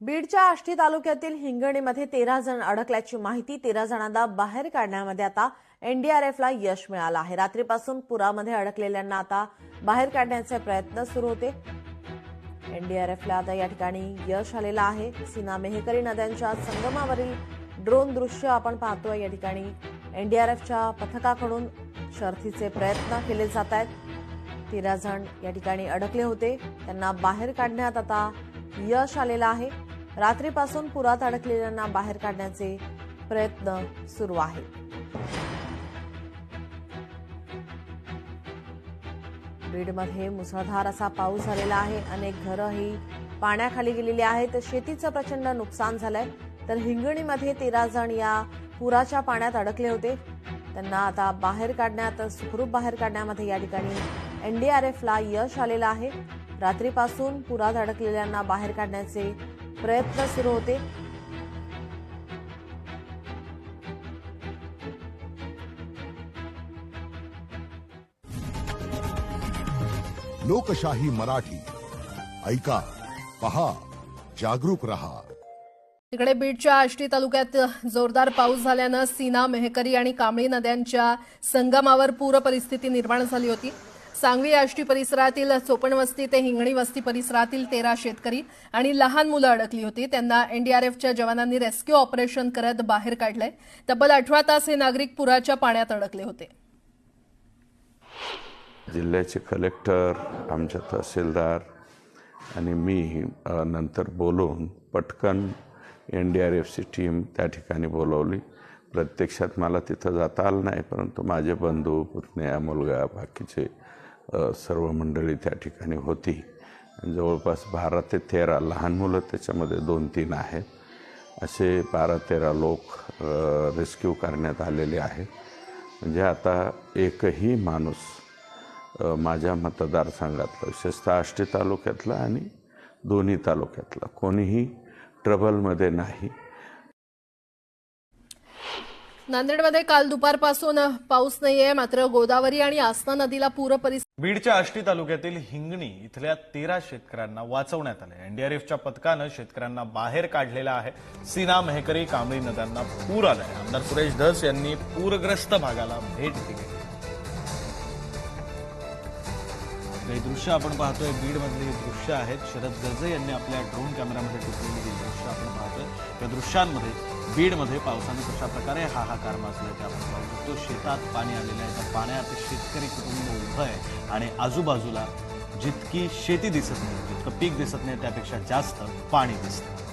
बीडच्या आष्टी तालुक्यातील हिंगणीमध्ये तेरा जण अडकल्याची माहिती तेरा जणांना बाहेर काढण्यामध्ये आता एनडीआरएफला यश मिळालं आहे. रात्रीपासून पुरामध्ये अडकलेल्यांना आता बाहेर काढण्याचे प्रयत्न सुरू होते. एनडीआरएफला आता या ठिकाणी यश आलेलं आहे. सीना मेहकरी नद्यांच्या संगमावरील ड्रोन दृश्य आपण पाहतोय. या ठिकाणी एनडीआरएफच्या पथकाकडून शर्थीचे प्रयत्न केले जात आहेत. तेरा जण या ठिकाणी अडकले होते. त्यांना बाहेर काढण्यात आता यश आलेलं आहे. रात्रीपासून पुरात अडकलेल्यांना बाहेर काढण्याचे प्रयत्न सुरू आहेत. बीडमध्ये मुसळधार असा पाऊस झालेला आहे. अनेक घरं ही पाण्याखाली गेलेली आहेत. शेतीचं प्रचंड नुकसान झालंय. तर हिंगणीमध्ये तेरा जण या पुराच्या पाण्यात अडकले होते. त्यांना आता बाहेर काढण्यात सुखरूप बाहेर काढण्यामध्ये या ठिकाणी एनडीआरएफला यश आलेलं आहे. रात्रीपासून पुरात अडकलेल्यांना बाहेर काढण्याचे प्रयत्न सुरू होते. लोकशाही मराठी. ऐका पहा जागरूक रहा. तिकडे बीडच्या आष्टी तालुक्यात जोरदार पाऊस झाल्यानं सीना मेहकरी आणि कांबळी नद्यांच्या संगमावर पूर परिस्थिती निर्माण झाली होती. सांगवी आष्टी परिसरातील चोपण वस्ती ते हिंगणी वस्ती परिसरातील तेरा शेतकरी आणि लहान मुलं अडकली होती. त्यांना एनडीआरएफच्या जवानांनी रेस्क्यू ऑपरेशन करत बाहेर काढलंय. तब्बल अठरा तास हे नागरिक पुराच्या पाण्यात अडकले होते. जिल्ह्याचे कलेक्टर आमच्या तहसीलदार आणि मी नंतर बोलून पटकन एन डी आर एफची टीम त्या ठिकाणी बोलवली. प्रत्यक्षात मला तिथं जाता आलं नाही परंतु माझे बंधू पुतण्या मुलगा बाकीचे सर्व मंडळी त्या ठिकाणी होती. जवळपास बारा ते तेरा लहान मुलं त्याच्यामध्ये दोन तीन आहेत. असे बारा तेरा लोक रेस्क्यू करण्यात आलेले आहेत. म्हणजे आता एकही माणूस माझ्या मतदारसंघातलं विशेषतः आष्टी तालुक्यातला आणि दोन्ही तालुक्यातला कोणीही ट्रबलमध्ये नाही. नांदेडमध्ये काल दुपारपासून पाऊस नाहीये मात्र गोदावरी आणि आसना नदीला पूर परिस्थिती बीडच्या आष्टी तालुक्यातील हिंगणी इथल्या तेरा शेतकऱ्यांना वाचवण्यात आले एनडीआरएफच्या पथकानं शेतकऱ्यांना बाहेर काढलेला आहे. सीना मेहकरी कांबळी नद्यांना पूर आलाय. आमदार सुरेश धस यांनी पूरग्रस्त भागाला भेट दिली. हे दृश्य आपण पाहतोय. बीडमधले हे दृश्य आहेत शरद गर्जे यांनी आपल्या ड्रोन कॅमेरामध्ये टिपलेली हे दृश्य आपण पाहतोय. या दृश्यांमध्ये बीडमध्ये पावसाने कशा प्रकारे हाहाकार माजला ते आपण पाहू शकतो. शेतात पाणी आलेलं आहे. त्या पाण्यात शेतकरी कुटुंब उभं आहे आणि आजूबाजूला जितकी शेती दिसत नाही जितकं पीक दिसत नाही त्यापेक्षा जास्त पाणी दिसतं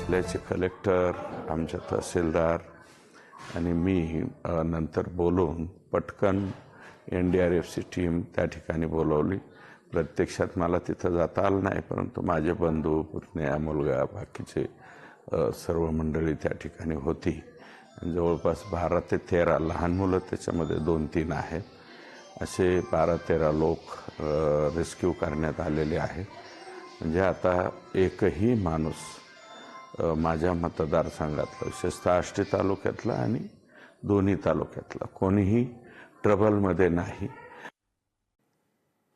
आपल्याचे कलेक्टर आमच्या तहसीलदार आणि मी नंतर बोलून पटकन एन डी आर एफची टीम त्या ठिकाणी बोलवली. प्रत्यक्षात मला तिथं जाता आलं नाही परंतु माझे बंधू पुतण्या मुलगा बाकीचे सर्व मंडळी त्या ठिकाणी होती. जवळपास बारा ते तेरा लहान मुलं त्याच्यामध्ये दोन तीन आहेत. असे बारा तेरा लोक रेस्क्यू करण्यात आलेले आहेत. म्हणजे आता एकही माणूस माझ्या मतदारसंघातलं विशेषतः आष्टी तालुक्यातला आणि दोन्ही तालुक्यातला कोणीही ट्रबलमध्ये नाही.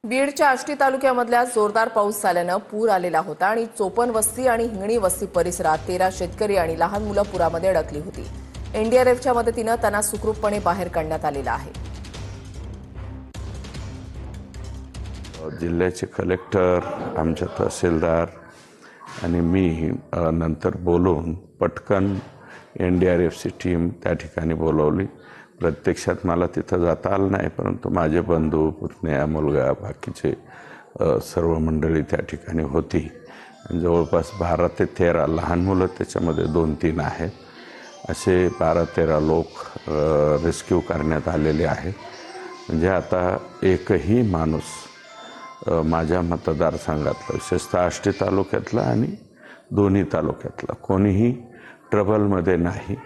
बीडच्या आष्टी तालुक्यामधल्या जोरदार पाऊस झाल्यानं पूर आलेला होता आणि चोपन वस्ती आणि हिंगणी वस्ती परिसरात तेरा शेतकरी आणि लहान मुलं पुरामध्ये अडकली होती. एनडीआरएफच्या मदतीनं त्यांना सुखरूपपणे बाहेर काढण्यात आलेलं आहे. जिल्ह्याचे कलेक्टर आमच्या तहसीलदार आणि मी नंतर बोलून पटकन एन डी आर एफची टीम त्या ठिकाणी बोलवली. प्रत्यक्षात मला तिथं जाता आलं नाही परंतु माझे बंधू पुतण्या मुलगा बाकीचे सर्व मंडळी त्या ठिकाणी होती. जवळपास बारा ते तेरा लहान मुलं त्याच्यामध्ये दोन तीन आहेत. असे बारा तेरा लोक रेस्क्यू करण्यात आलेले आहेत. म्हणजे आता एकही माणूस माझ्या मतदारसंघातलं विशेषतः आष्टी तालुक्यातला आणि दोन्ही तालुक्यातला कोणीही ट्रबलमध्ये नाही.